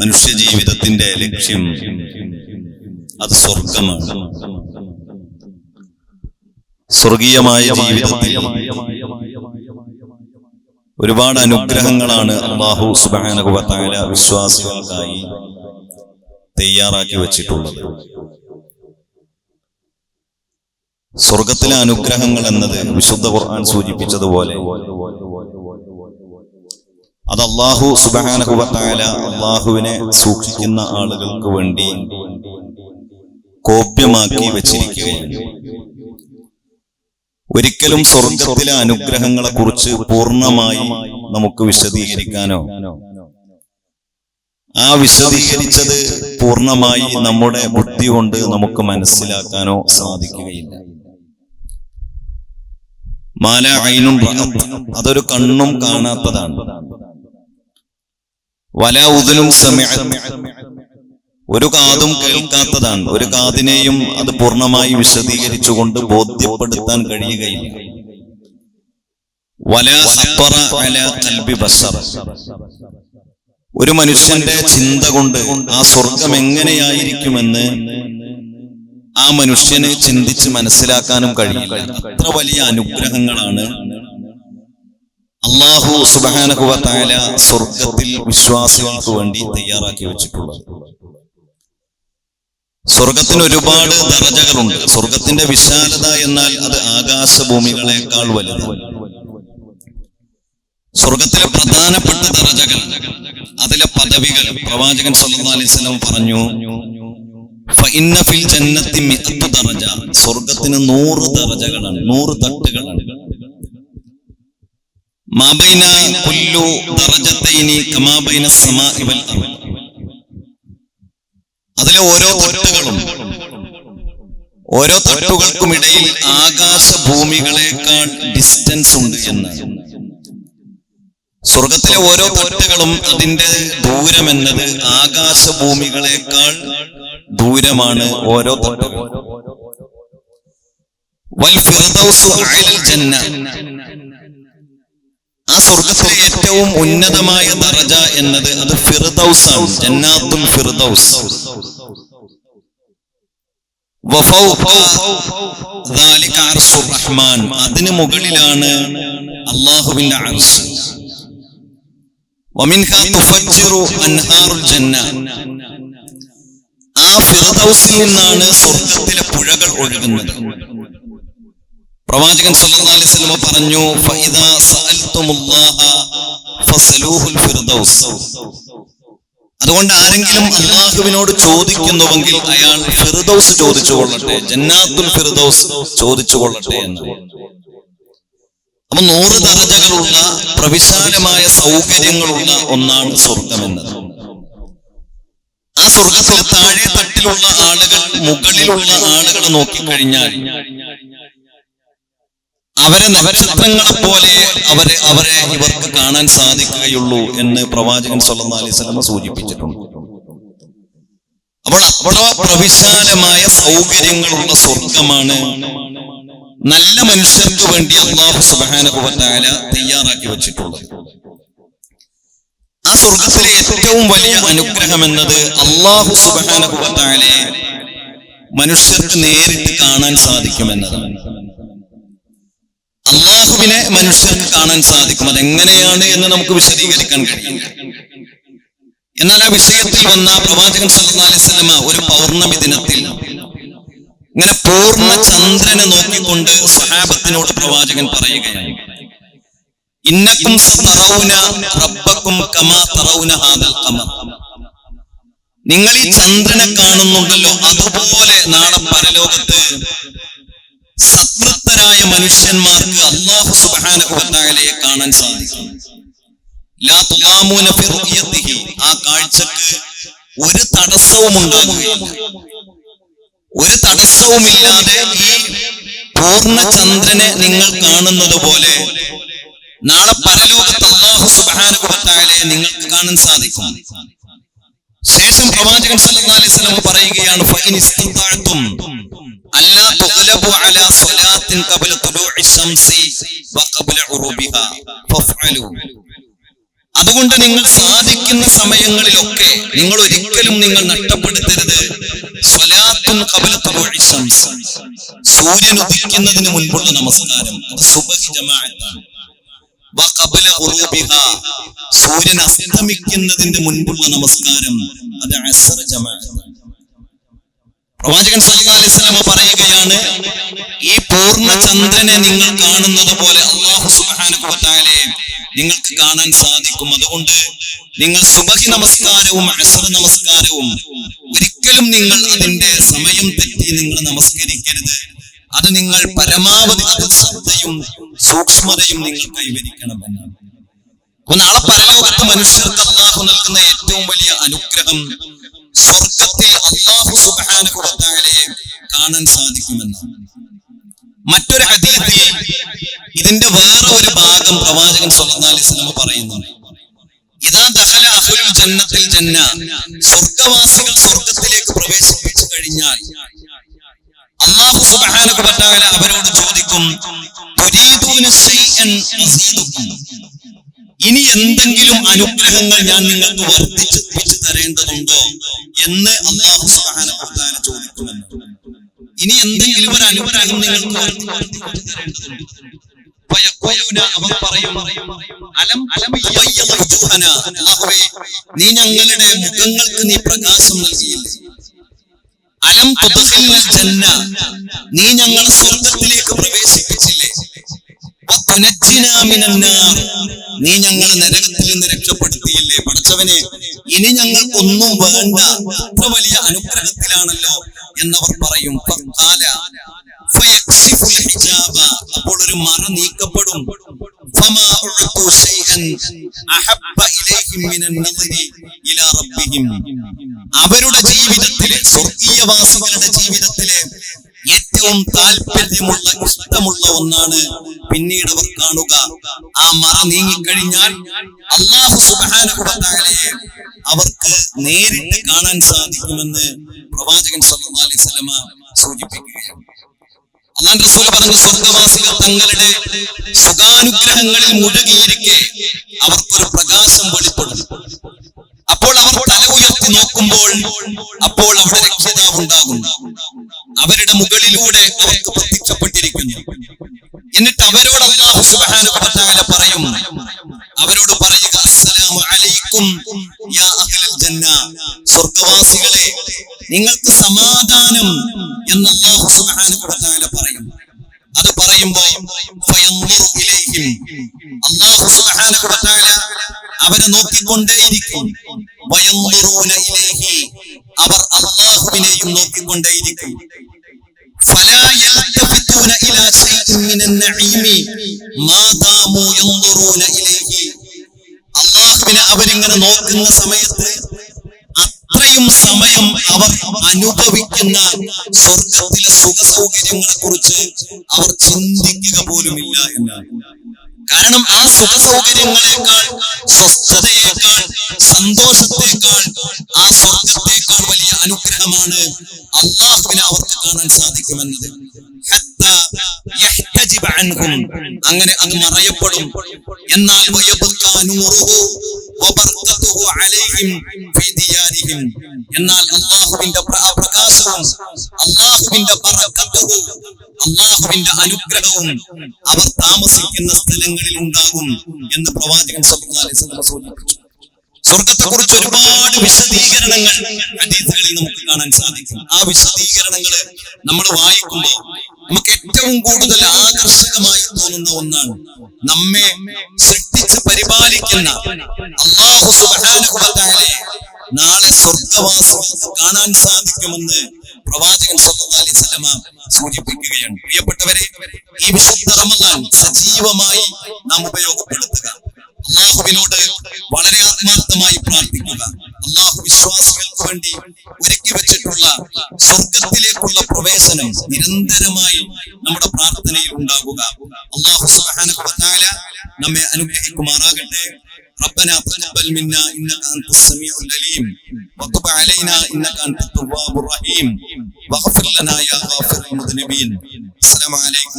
മനുഷ്യ ജീവിതത്തിന്റെ ലക്ഷ്യം അത് സ്വർഗമാണ്. സ്വർഗീയമായ ജീവിതത്തിൽ ഒരുപാട് അനുഗ്രഹങ്ങളാണ് അള്ളാഹു സുബാനുഭവത്തായ വിശ്വാസികൾക്കായി തയ്യാറാക്കി വച്ചിട്ടുള്ളത്. സ്വർഗത്തിലെ അനുഗ്രഹങ്ങൾ എന്നത് വിശുദ്ധ ഖുർആൻ സൂചിപ്പിച്ചതുപോലെ അത് അള്ളാഹു സുബാനഹുവത്തായ അള്ളാഹുവിനെ സൂക്ഷിക്കുന്ന ആളുകൾക്ക് വേണ്ടി കോപ്യമാക്കി വച്ചിരിക്കുകയാണ്. ഒരിക്കലും സ്വർഗത്തിലെ അനുഗ്രഹങ്ങളെ കുറിച്ച് പൂർണമായി നമുക്ക് വിശദീകരിക്കാനോ? ആ വിശദീകരിച്ചത് പൂർണമായി നമ്മുടെ ബുദ്ധി കൊണ്ട് നമുക്ക് മനസ്സിലാക്കാനോ സാധിക്കുകയില്ല. മാല അയിനും അതൊരു കണ്ണും കാണാത്തതാണ്. വല ഉദനും സമയത്ത് ഒരു കാതും കേൾക്കാത്തതാണ്. ഒരു കാതിനെയും അത് പൂർണമായി വിശദീകരിച്ചുകൊണ്ട് ബോധ്യപ്പെടുത്താൻ കഴിയുകയില്ല. വല ഖത്തറ വല കൽബി ഒരു മനുഷ്യന്റെ ചിന്ത കൊണ്ട് ആ സ്വർഗം എങ്ങനെയായിരിക്കുമെന്ന് ആ മനുഷ്യനെ ചിന്തിച്ച് മനസ്സിലാക്കാനും കഴിയില്ല. അത്ര വലിയ അനുഗ്രഹങ്ങളാണ് അള്ളാഹു സുബാനഹുവത്തായ സ്വർഗത്തിൽ വിശ്വാസികൾക്ക് വേണ്ടി തയ്യാറാക്കി വെച്ചിട്ടുള്ളത്. സ്വർഗത്തിന് ഒരുപാട് ദർജകളുണ്ട്. സ്വർഗത്തിന്റെ വിശാലത എന്നാൽ അത് ആകാശഭൂമികളെക്കാൾ വലുത്. സ്വർഗത്തിലെ പ്രധാനപ്പെട്ട ദർജകൾ അതിലെ പദവികൾ പ്രവാചകൻ സല്ലല്ലാഹു അലൈഹി വസല്ലം പറഞ്ഞു സ്വർഗത്തിന് നൂറ് ദർജകളാണ് നൂറ് തട്ടുകളാണ്. അതിലെ ഓരോ തട്ടുകളും ഓരോ തട്ടുകൾക്കുമിടയിൽ ആകാശ ഭൂമികളെക്കാൾ ഡിസ്റ്റൻസ് ഉണ്ട് എന്ന് സ്വർഗത്തിലെ ഓരോ തൊട്ടുകളും അതിന്റെ ദൂരം എന്നത് ആകാശ ഭൂമികളെക്കാൾ ദൂരമാണ് ഓരോ തൊട്ടുകളും. വൽ ഫിർദൗസു അലൽ ജന്ന. സ്വർഗത്തിലെ ഏറ്റവും ഉന്നതമായ ദറജ എന്നത് അത് ഫിർദൗസ്. ആണ് ജന്നാത്തുൽ ഫിർദൗസ് റഹ്മാൻ അതിന് മുകളിലാണ് അള്ളാഹുവിന്റെ ആ ഫിറദൗസിൽ നിന്നാണ് സ്വർഗത്തിലെ പുഴകൾ ഒഴുകുന്നത്. പ്രവാചകൻ സല്ലല്ലാഹു അലൈഹി പറഞ്ഞു ഫൈദാ ഫസലൂഹുൽ ഫിർദൗസ്. അതുകൊണ്ട് ആരെങ്കിലും അള്ളാഹുവിനോട് ചോദിക്കുന്നുവെങ്കിൽ അയാൾ ഫിർദൗസ് ചോദിച്ചു കൊള്ളട്ടെ ജന്നാത്തുൽ ഫിർദൗസ് ചോദിച്ചു കൊള്ളട്ടെ എന്ന്. അപ്പൊ നൂറ് ദർജകളുള്ള പ്രവിശാലമായ സൗകര്യങ്ങളുള്ള ഒന്നാണ് സ്വർഗം എന്നത്. ആ സ്വർഗത്തിൽ താഴെ തട്ടിലുള്ള ആളുകൾ മുകളിലുള്ള ആളുകൾ നോക്കിക്കഴിഞ്ഞാൽ അവരെ നവരത്നങ്ങൾ പോലെ അവരെ അവരെ ഇവർക്ക് കാണാൻ സാധിക്കുകയുള്ളൂ എന്ന് പ്രവാചകൻ സല്ലാ അലൈഹി വസല്ലം സൂചിപ്പിച്ചിട്ടുണ്ട്. അപ്പോൾ അത്ര പ്രവിശാലമായ സൗകര്യങ്ങളുള്ള സ്വർഗമാണ് നല്ല മനുഷ്യർക്ക് വേണ്ടി അള്ളാഹു വ തയ്യാറാക്കി വെച്ചിട്ടുള്ളത്. ആ സ്വർഗത്തിലെ ഏറ്റവും വലിയ അനുഗ്രഹം എന്നത് അള്ളാഹു തആലയെ മനുഷ്യർക്ക് നേരിട്ട് കാണാൻ സാധിക്കുമെന്നതാണ് അള്ളാഹുവിനെ മനുഷ്യർക്ക് കാണാൻ സാധിക്കും. അതെങ്ങനെയാണ് എന്ന് നമുക്ക് വിശദീകരിക്കാൻ കഴിയില്ല എന്നാൽ ആ വിഷയത്തിൽ വന്ന പ്രവാചകൻ സല്ലല്ലാഹു അലൈഹി വസല്ലമ ഒരു പൗർണമി ദിനത്തിൽ ഇങ്ങനെ പൂർണ ചന്ദ്രനെ നോക്കിക്കൊണ്ട് സഹാബത്തിനോട് പ്രവാചകൻ പറയുകയാണ്. ഇന്നക്കും റബ്ബക്കും കമാ തറൗന ഹാദൽ നിങ്ങൾ ഈ ചന്ദ്രനെ കാണുന്നുണ്ടല്ലോ അതുപോലെ നാളെ പരലോകത്ത് സതൃപ്തരായ മനുഷ്യന്മാർക്ക് അള്ളാഹു സുബാനഹുവത്തായാലയെ കാണാൻ സാധിക്കും. ആ കാഴ്ചക്ക് ഒരു തടസ്സവും ഉണ്ടാകുകയില്ല. ഒരു തടസ്സവുമില്ലാതെ ഈ പൂർണ ചന്ദ്രനെ നിങ്ങൾ കാണുന്നത് പോലെ നാളെ പരലോകത്ത് അള്ളാഹു സുബാനഹുവത്തായാലയെ നിങ്ങൾക്ക് കാണാൻ സാധിക്കും. ശേഷം പ്രവാചകൻ സല്ലല്ലാഹു അലൈഹി വസല്ലം പറയുകയാണ് അല്ലാ അലാ ശംസി ഫഫഅലു അതുകൊണ്ട് നിങ്ങൾ സാധിക്കുന്ന സമയങ്ങളിലൊക്കെ നിങ്ങൾ ഒരിക്കലും നിങ്ങൾ നഷ്ടപ്പെടുത്തരുത്. സൂര്യൻ ഉദിക്കുന്നതിന് മുൻപുള്ള നമസ്കാരം അത് ജമാഅത്താണ്. സൂര്യൻ അസ്തമിക്കുന്നതിന്റെ മുൻപുള്ള നമസ്കാരം അത് അസർ ജമാഅത്താണ് പ്രവാചകൻ വസല്ലം പറയുകയാണ് ഈ പൂർണ ചന്ദ്രനെ നിങ്ങൾ കാണുന്നത് പോലെ സുബ്ഹാനഹു വ നിങ്ങൾക്ക് കാണാൻ സാധിക്കും. അതുകൊണ്ട് നിങ്ങൾ സുബഹി നമസ്കാരവും അസർ നമസ്കാരവും ഒരിക്കലും നിങ്ങൾ അതിന്റെ സമയം തെറ്റി നിങ്ങൾ നമസ്കരിക്കരുത്. അത് നിങ്ങൾ പരമാവധി ശ്രദ്ധയും സൂക്ഷ്മതയും നിങ്ങൾ കൈവരിക്കണമെന്ന് അപ്പൊ നാളെ പരലോകത്ത് മനുഷ്യർക്ക് അള്ളാഹു നൽകുന്ന ഏറ്റവും വലിയ അനുഗ്രഹം സ്വർഗത്തിൽ അള്ളാഹു വ കാണാൻ സാധിക്കുമെന്നാണ് മറ്റൊരു ഹദീസിൽ ഇതിന്റെ വേറെ ഒരു ഭാഗം പ്രവാചകൻ വസല്ലം പറയുന്നു. ഇതാ ദഖല അഹ്ലുൽ ജന്നത്തിൽ ജന്ന സ്വർഗവാസികൾ സ്വർഗത്തിലേക്ക് പ്രവേശിപ്പിച്ചു കഴിഞ്ഞാൽ അള്ളാഹു വ അവരോട് ചോദിക്കും ഇനി എന്തെങ്കിലും അനുഗ്രഹങ്ങൾ ഞാൻ നിങ്ങൾക്ക് വർദ്ധിച്ചു തരേണ്ടതുണ്ടോ എന്ന് അള്ളാഹു തആല ചോദിക്കുമെന്ന് ഇനി എന്തെങ്കിലും ഒരു അനുഗ്രഹം നിങ്ങൾക്ക് പറയും അലം നീ ഞങ്ങളുടെ മുഖങ്ങൾക്ക് നീ പ്രകാശം നൽകിയില്ലേ? അലം ജന്ന നീ ഞങ്ങളെ സ്വർഗത്തിലേക്ക് പ്രവേശിപ്പിച്ചില്ലേ? നീ ഞങ്ങളെ നരകത്തിൽ നിന്ന് രക്ഷപ്പെടുത്തിയില്ലേ? പഠിച്ചവനെ ഇനി ഞങ്ങൾക്കൊന്നും വേണ്ട. അത്ര വലിയ അനുഗ്രഹത്തിലാണല്ലോ എന്നവർ പറയും. അപ്പോൾ ഒരു മറ നീക്കപ്പെടും. അവരുടെ ജീവിതത്തിലെ സ്വർഗീയവാസികളുടെ ജീവിതത്തിലെ ഏറ്റവും താല്പര്യമുള്ള ഇഷ്ടമുള്ള ഒന്നാണ് പിന്നീട് അവർ കാണുക. ആ മറ നീങ്ങിക്കഴിഞ്ഞാൽ അള്ളാഹു സുബ്ഹാനഹു വ അവർക്ക് നേരിട്ട് കാണാൻ സാധിക്കുമെന്ന് പ്രവാചകൻ സല്ലു അലൈഹി സൂചിപ്പിക്കുകയാണ്. അള്ളാൻ റസൂൽ സ്വർഗവാസികൾ തങ്ങളുടെ സുഖാനുഗ്രഹങ്ങളിൽ മുഴുകിയിരിക്കെ അവർക്കൊരു പ്രകാശം വെളിപ്പെടും. അപ്പോൾ അവർ തല ഉയർത്തി നോക്കുമ്പോൾ അപ്പോൾ അവിടെ രക്ഷിതാവ് ഉണ്ടാകും. അവരുടെ മുകളിലൂടെ അവർക്ക് പ്രത്യക്ഷപ്പെട്ടിരിക്കുന്നു. എന്നിട്ട് അവരോട് അല്ലാഹു സുബ്ഹാനഹു പറയും അവരോട് പറയുക അസ്സലാമു അലൈക്കും യാ അഹ്ലൽ ജന്ന. സ്വർഗവാസികളെ നിങ്ങൾക്ക് സമാധാനം എന്ന് അല്ലാഹു സുബ്ഹാനഹു വ തആല പറയും അത് പറയുമ്പോ ഫയൻദുറു ഇലൈഹിം അല്ലാഹു സുബ്ഹാനഹു വ തആല അവരെ നോക്കിക്കൊണ്ടേയിരിക്കും വയൻദുറൂന ഇലൈഹി അവർ അല്ലാഹുവിനെയും നോക്കിക്കൊണ്ടേയിരിക്കും فلا يلتفتون إلى شيء من النعيم ما داموا ينظرون إليه അള്ളാഹുവിനെ അവരിങ്ങനെ നോക്കുന്ന സമയത്ത് അത്രയും സമയം അവർ അനുഭവിക്കുന്ന സ്വർഗത്തിലെ സുഖ സൗകര്യങ്ങളെ കുറിച്ച് അവർ ചിന്തിക്കുക പോലുമില്ല എന്നാണ്. കാരണം ആ സുഖ സൗകര്യങ്ങളെക്കാൾ സ്വസ്ഥതയേക്കാൾ സന്തോഷത്തെക്കാൾ ആ സ്വർഗത്തെക്കാൾ വലിയ അനുഗ്രഹമാണ് അള്ളാഹുവിനെ അവർക്ക് കാണാൻ സാധിക്കുമെന്നത്. അങ്ങനെ അത് മറയപ്പെടും. എന്നാൽ എന്നാൽ അള്ളാഹുവിന്റെ പ്രകാശവും അള്ളാഹുവിന്റെ അള്ളാഹുവിന്റെ അനുഗ്രഹവും അവർ താമസിക്കുന്ന സ്ഥലങ്ങളിൽ ഉണ്ടാകും എന്ന് പ്രവാചകൻ സൂചിപ്പിച്ചു. സ്വർഗത്തെ കുറിച്ച് ഒരുപാട് വിശദീകരണങ്ങൾ നമുക്ക് കാണാൻ സാധിക്കും. ആ വിശദീകരണങ്ങൾ നമ്മൾ വായിക്കുമ്പോൾ നമുക്ക് ഏറ്റവും കൂടുതൽ ആകർഷകമായി തോന്നുന്ന ഒന്നാണ് നമ്മെ സൃഷ്ടിച്ച് പരിപാലിക്കുന്ന അള്ളാഹു വ നാളെ സ്വർഗവാസം കാണാൻ സാധിക്കുമെന്ന് പ്രവാചകൻ അലൈഹി സൂചിപ്പിക്കുകയാണ്. പ്രിയപ്പെട്ടവരെ ഈ വിശുദ്ധ റമദാൻ സജീവമായി നാം ഉപയോഗപ്പെടുത്തുക. അള്ളാഹുവിനോട് വളരെ ആത്മാർത്ഥമായി പ്രാർത്ഥിക്കുക. അള്ളാഹു വിശ്വാസികൾക്ക് വേണ്ടി ഒരുക്കി വെച്ചിട്ടുള്ള സ്വർഗത്തിലേക്കുള്ള പ്രവേശനം നിരന്തരമായി നമ്മുടെ പ്രാർത്ഥനയിൽ ഉണ്ടാകുക അള്ളാഹു സുബ്ഹാനഹു വ തആല നമ്മെ അനുഗ്രഹിക്കുമാറാകട്ടെ ربنا تقبل منا انك انت السميع العليم وتب علينا انك انت التواب الرحيم واغفر لنا يا غافر المذنبين السلام عليكم